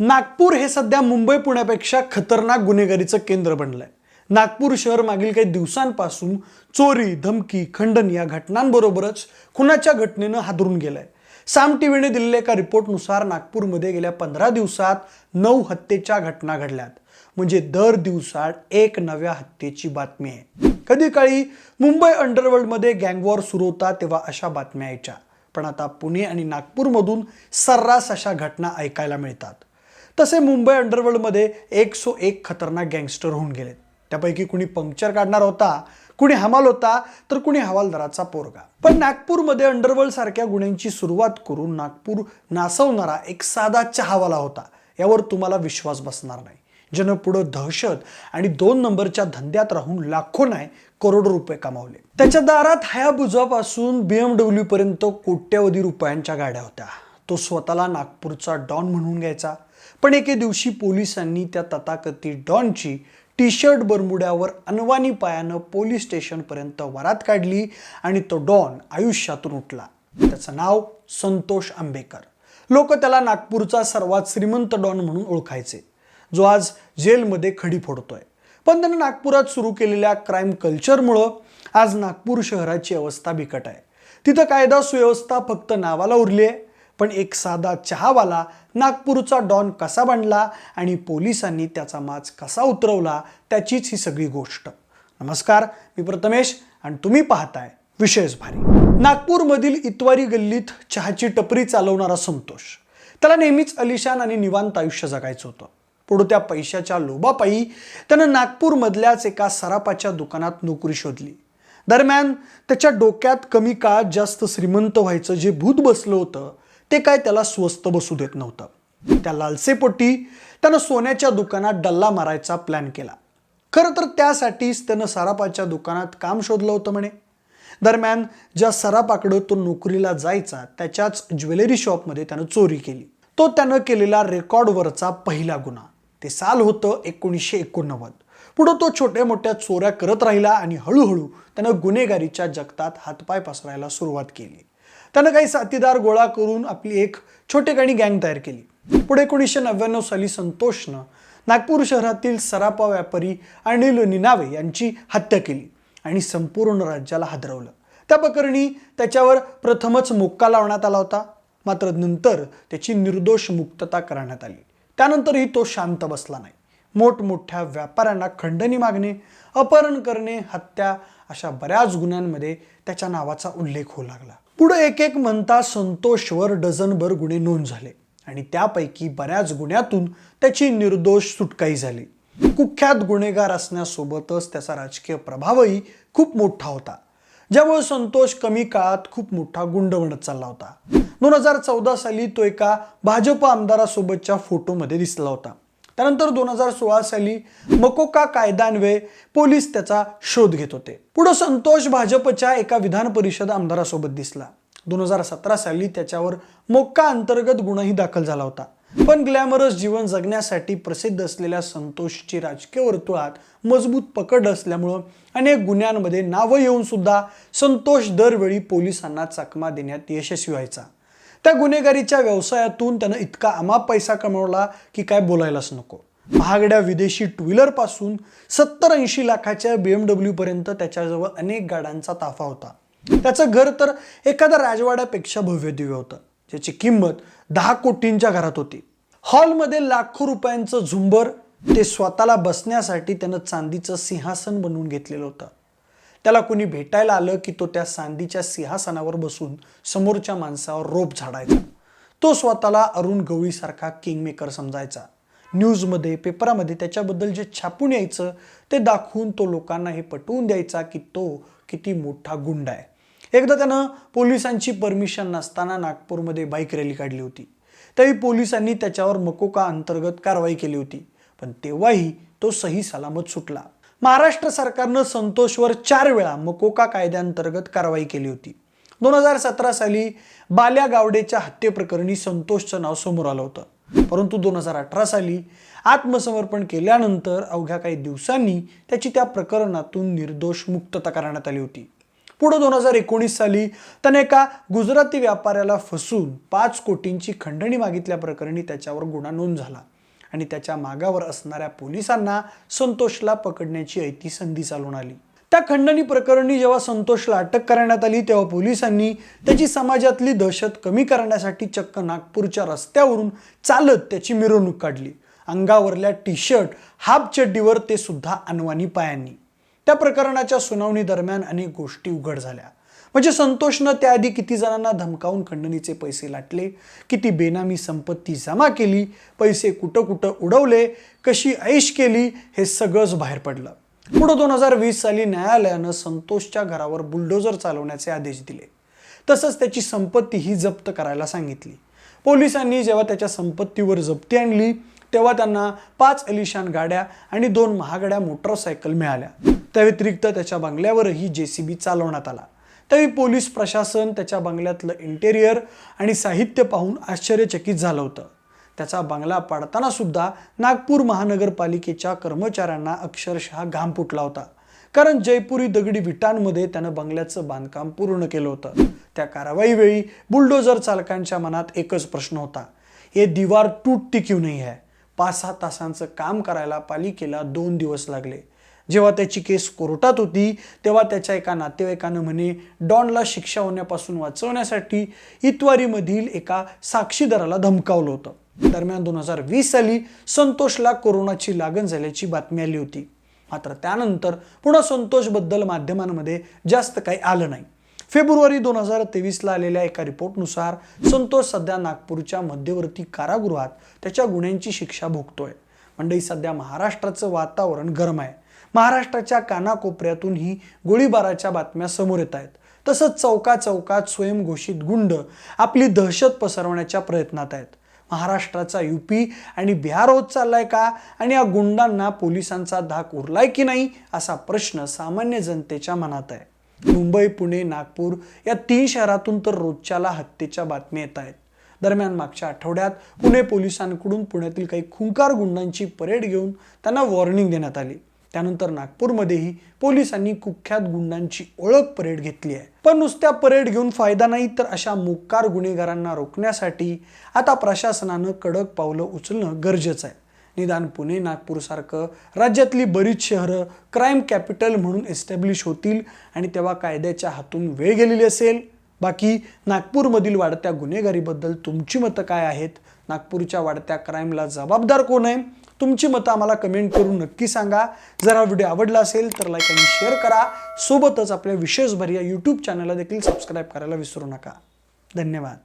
नागपूर हे सध्या मुंबई पुण्यापेक्षा खतरनाक गुन्हेगारीचं केंद्र बनलं आहे नागपूर शहर मागील काही दिवसांपासून चोरी धमकी खंडन या घटनांबरोबरच खुनाच्या घटनेनं हादरून गेलंय. साम टीव्हीने दिलेल्या एका रिपोर्टनुसार नागपूरमध्ये गेल्या पंधरा दिवसात नऊ हत्येच्या घटना घडल्यात. म्हणजे दर दिवसात एक नव्या हत्येची बातमी आहे. कधी काळी मुंबई अंडरवर्ल्डमध्ये गँगवॉर सुरू होता तेव्हा अशा बातम्या यायच्या. पण आता पुणे आणि नागपूरमधून सर्रास अशा घटना ऐकायला मिळतात. तसे मुंबई अंडरवर्ल्डमध्ये एक सो एक खतरनाक गँगस्टर होऊन गेलेत. त्यापैकी कुणी पंक्चर काढणार होता कुणी हमाल होता तर कुणी हवालदाराचा पोरगा. पण नागपूरमध्ये अंडरवर्ल्ड सारख्या गुन्ह्यांची सुरुवात करून नागपूर नासवणारा एक साधा चहावाला होता. यावर तुम्हाला विश्वास बसणार नाही. ज्यानं पुढं दहशत आणि दोन नंबरच्या धंद्यात राहून लाखो नाही करोडो रुपये कमावले. त्याच्या दारात हयाबुजापासून बीएमडब्ल्यू पर्यंत कोट्यवधी रुपयांच्या गाड्या होत्या. तो स्वतःला नागपूरचा डॉन म्हणून घ्यायचा. पण एके दिवशी पोलिसांनी त्या तथाकथित डॉनची टी शर्ट बरमुड्यावर अनवानी पायानं पोलीस स्टेशनपर्यंत वरात काढली आणि तो डॉन आयुष्यातून उठला. त्याचं नाव संतोष आंबेकर. लोक त्याला नागपूरचा सर्वात श्रीमंत डॉन म्हणून ओळखायचे. जो आज जेलमध्ये खडी फोडतोय. पण त्यानं नागपुरात सुरू केलेल्या क्राईम कल्चरमुळं आज नागपूर शहराची अवस्था बिकट आहे. तिथं कायदा सुव्यवस्था फक्त नावाला उरली आहे पण एक साधा चहावाला नागपूरचा डॉन कसा बनला आणि पोलिसांनी त्याचा माज कसा उतरवला त्याचीच ही सगळी गोष्ट. नमस्कार मी प्रथमेश आणि तुम्ही पाहताय विशेष भारी. नागपूरमधील इतवारी गल्लीत चहाची टपरी चालवणारा संतोष. त्याला नेहमीच अलिशान आणि निवांत आयुष्य जगायचं होतं. पुढं त्या पैशाच्या लोभापायी त्यानं नागपूरमधल्याच एका सरापाच्या दुकानात नोकरी शोधली. दरम्यान त्याच्या डोक्यात कमी काळात जास्त श्रीमंत व्हायचं जे भूत बसलं होतं ते काय त्याला स्वस्त बसू देत नव्हतं. त्या लालसेपोटी त्यानं सोन्याच्या दुकानात डल्ला मारायचा प्लॅन केला. खरं तर त्यासाठीच त्यानं सरापाच्या दुकानात काम शोधलं होतं म्हणे. दरम्यान ज्या सरापाकडं तो नोकरीला जायचा त्याच्याच ज्वेलरी शॉपमध्ये त्यानं चोरी केली. तो त्यानं केलेला रेकॉर्डवरचा पहिला गुन्हा. ते साल होतं एकोणीसशे एकोणनव्वद. पुढं तो छोट्या मोठ्या चोऱ्या करत राहिला आणि हळूहळू त्यानं गुन्हेगारीच्या जगतात हातपाय पसरायला सुरुवात केली. त्यानं काही साथीदार गोळा करून आपली एक छोटेखानी गँग तयार केली. पुढे एकोणीसशे नव्याण्णव साली संतोषनं नागपूर शहरातील सरापा व्यापारी अनिल निनावे यांची हत्या केली आणि संपूर्ण राज्याला हादरवलं. त्या प्रकरणी त्याच्यावर प्रथमच मोक्का लावण्यात आला होता. मात्र नंतर त्याची निर्दोष मुक्तता करण्यात आली. त्यानंतरही तो शांत बसला नाही. मोठमोठ्या व्यापाऱ्यांना खंडणी मागणे अपहरण करणे हत्या अशा बऱ्याच गुन्ह्यांमध्ये त्याच्या नावाचा उल्लेख होऊ लागला. पुढे एक एक म्हणता संतोषवर डझनभर गुन्हे नोंद झाले. आणि त्यापैकी बऱ्याच गुन्ह्यातून त्याची निर्दोष सुटकाई झाली. कुख्यात गुन्हेगार असण्यासोबतच त्याचा राजकीय प्रभावही खूप मोठा होता. ज्यामुळे संतोष कमी काळात खूप मोठा गुंड बनत चालला होता. दोन हजार चौदा साली तो एका भाजप आमदारासोबतच्या फोटोमध्ये दिसला होता. त्यानंतर दोन हजार सोळा साली मकोका कायद्यान्वये पोलीस त्याचा शोध घेत होते. पुढे संतोष भाजपच्या एका विधान परिषद आमदारासोबत दिसला. दोन हजार सतरा साली त्याच्यावर मोक्का अंतर्गत गुन्हाही दाखल झाला होता. पण ग्लॅमरस जीवन जगण्यासाठी प्रसिद्ध असलेल्या संतोषची राजकीय वर्तुळात मजबूत पकड असल्यामुळं अनेक गुन्ह्यांमध्ये नावं येऊन सुद्धा संतोष दरवेळी पोलिसांना चकमा देण्यात यशस्वी व्हायचा. त्या गुन्हेगारीच्या व्यवसायातून त्यानं इतका अमाप पैसा कमवला की काय बोलायलाच नको. महागड्या विदेशी टू व्हीलरपासून सत्तर ऐंशी लाखाच्या बीएमडब्ल्यू पर्यंत त्याच्याजवळ अनेक गाड्यांचा ताफा होता. त्याचं घर तर एखाद्या राजवाड्यापेक्षा भव्य दिव्य होतं ज्याची किंमत दहा कोटींच्या घरात होती. हॉलमध्ये लाखो रुपयांचं झुंबर ते स्वतःला बसण्यासाठी त्यानं चांदीचं सिंहासन बनवून घेतलेलं होतं. त्याला कोणी भेटायला आलं की तो त्या सांदीच्या सिंहासनावर बसून समोरच्या माणसावर रोप झाडायचा. तो स्वतःला अरुण गवळीसारखा किंगमेकर समजायचा. न्यूजमध्ये पेपरामध्ये त्याच्याबद्दल जे छापून यायचं ते दाखवून तो लोकांना हे पटवून द्यायचा की तो किती मोठा गुंड आहे. एकदा त्यानं पोलिसांची परमिशन नसताना नागपूरमध्ये बाईक रॅली काढली होती. तरी पोलिसांनी त्याच्यावर मकोका अंतर्गत कारवाई केली होती. पण तेव्हाही तो सही सलामत सुटला. महाराष्ट्र सरकारनं संतोषवर चार वेळा मकोका कायद्याअंतर्गत कारवाई केली होती. दोन हजार सतरा साली बाल्या गावडेच्या हत्येप्रकरणी संतोषचं नाव समोर आलं होतं. परंतु दोन हजार अठरा साली आत्मसमर्पण केल्यानंतर अवघ्या काही दिवसांनी त्याची त्या प्रकरणातून निर्दोष मुक्तता करण्यात आली होती. पुढं दोन हजार एकोणीस साली त्याने एका गुजराती व्यापाऱ्याला फसून पाच कोटींची खंडणी मागितल्याप्रकरणी त्याच्यावर गुन्हा नोंद झाला. आणि त्याच्या मागावर असणाऱ्या पोलिसांना संतोषला पकडण्याची ऐती संधी चालून आली. त्या खंडणी प्रकरणी जेव्हा संतोषला अटक करण्यात आली तेव्हा पोलिसांनी त्याची समाजातली दहशत कमी करण्यासाठी चक्क नागपूरच्या रस्त्यावरून चालत त्याची मिरवणूक काढली. अंगावरल्या टी शर्ट हाफ चड्डीवर ते सुद्धा अनवानी पायांनी. त्या प्रकरणाच्या सुनावणी दरम्यान अनेक गोष्टी उघड झाल्या. म्हणजे संतोषनं त्याआधी किती जणांना धमकावून खंडणीचे पैसे लाटले किती बेनामी संपत्ती जमा केली पैसे कुठं कुठं उडवले कशी ऐश केली हे सगळंच बाहेर पडलं. पुढं दोन हजार वीस साली न्यायालयानं संतोषच्या घरावर बुलडोजर चालवण्याचे आदेश दिले. तसंच त्याची संपत्ती ही जप्त करायला सांगितली. पोलिसांनी जेव्हा त्याच्या संपत्तीवर जप्ती आणली तेव्हा त्यांना पाच अलिशान गाड्या आणि दोन महागड्या मोटरसायकल मिळाल्या. त्या व्यतिरिक्त त्याच्या बंगल्यावरही जे सी बी चालवण्यात आला. त्यावेळी पोलीस प्रशासन त्याच्या बंगल्यातलं इंटेरियर आणि साहित्य पाहून आश्चर्यचकित झालं होतं. त्याचा बंगला पाडताना सुद्धा नागपूर महानगरपालिकेच्या कर्मचाऱ्यांना अक्षरशः घाम फुटला होता. कारण जयपुरी दगडी विटांमध्ये त्यानं बंगल्याचं बांधकाम पूर्ण केलं होतं. त्या कारवाईवेळी बुलडोजर चालकांच्या मनात एकच प्रश्न होता. हे दिवार टूटती क्यू नाही आहे. पाच सहा तासांचं काम करायला पालिकेला दोन दिवस लागले. जेव्हा त्याची केस कोर्टात होती तेव्हा त्याच्या एका नातेवाईकानं म्हणे डॉनला शिक्षा होण्यापासून वाचवण्यासाठी इतवारीमधील एका साक्षीदाराला धमकावलं होतं. दरम्यान दोन हजार वीस साली संतोषला कोरोनाची लागण झाल्याची बातमी आली होती. मात्र त्यानंतर पुन्हा संतोषबद्दल माध्यमांमध्ये जास्त काही आलं नाही. फेब्रुवारी दोन हजार तेवीसला आलेल्या एका रिपोर्टनुसार संतोष सध्या नागपूरच्या मध्यवर्ती कारागृहात त्याच्या गुन्ह्यांची शिक्षा भोगतोय. मंडई सध्या महाराष्ट्राचं वातावरण गरम आहे. महाराष्ट्राच्या कानाकोपऱ्यातून ही गोळीबाराच्या बातम्या समोर येत आहेत. तसंच चौका चौकात स्वयंघोषित गुंड आपली दहशत पसरवण्याच्या प्रयत्नात आहेत. महाराष्ट्राचा युपी आणि बिहार होत चाललाय का? आणि या गुंडांना पोलिसांचा धाक उरलाय की नाही? असा प्रश्न सामान्य जनतेच्या मनात आहे. मुंबई पुणे नागपूर या तीन शहरातून तर रोजच्याला हत्येच्या बातम्या येत आहेत. दरम्यान मागच्या आठवड्यात पुणे पोलिसांकडून पुण्यातील काही खुंकार गुंडांची परेड घेऊन त्यांना वॉर्निंग देण्यात आली. त्यानंतर नागपूरमध्येही पोलिसांनी कुख्यात गुंडांची ओळख परेड घेतली आहे. पण नुसत्या परेड घेऊन फायदा नाही तर अशा मुक्कार गुन्हेगारांना रोखण्यासाठी आता प्रशासनानं कडक पावलं उचलणं गरजेचं आहे. निदान पुणे नागपूरसारखं राज्यातली बरीच शहरं क्राईम कॅपिटल म्हणून एस्टॅब्लिश होतील आणि तेव्हा कायद्याच्या हातून वेळ गेलेली असेल. बाकी नागपूरमधील वाढत्या गुन्हेगारीबद्दल तुमची मतं काय आहेत? नागपूरच्या वाढत्या क्राईमला जबाबदार कोण आहे? तुमची मतं आम्हाला कमेंट करून नक्की सांगा. जर हा व्हिडिओ आवडला असेल तर लाईक आणि शेअर करा. सोबतच आपल्या विशेष भर या यूट्यूब चॅनलला देखील सबस्क्राईब करायला विसरू नका. धन्यवाद.